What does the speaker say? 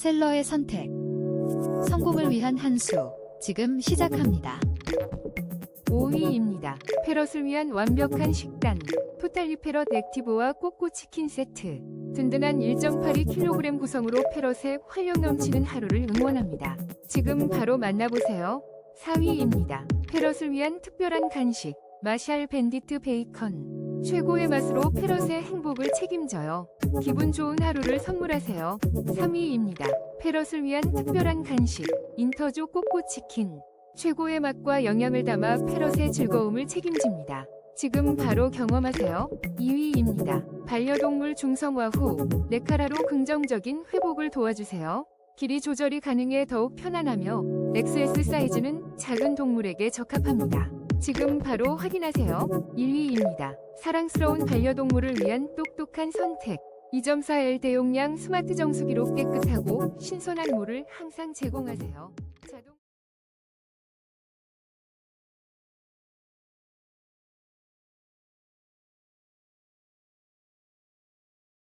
셀러의 선택. 성공을 위한 한 수. 지금 시작합니다. 5위입니다. 페럿을 위한 완벽한 식단. 토탈리 페럿 액티브와 꼬꼬 치킨 세트. 든든한 1.82kg 구성으로 페럿의 활력 넘치는 하루를 응원합니다. 지금 바로 만나보세요. 4위입니다. 페럿을 위한 특별한 간식. 마샬 밴디트 베이컨. 최고의 맛으로 페럿의 행복을 책임져요. 기분 좋은 하루를 선물하세요. 3위입니다. 페럿을 위한 특별한 간식. 인터조 꼬꼬 치킨. 최고의 맛과 영양을 담아 페럿의 즐거움을 책임집니다. 지금 바로 경험하세요. 2위입니다. 반려동물 중성화 후 네카라로 긍정적인 회복을 도와주세요. 길이 조절이 가능해 더욱 편안하며 XS 사이즈는 작은 동물에게 적합합니다. 지금 바로 확인하세요. 1위입니다. 사랑스러운 반려동물을 위한 똑똑한 선택. 2.4L 대용량 스마트 정수기로 깨끗하고 신선한 물을 항상 제공하세요. 자동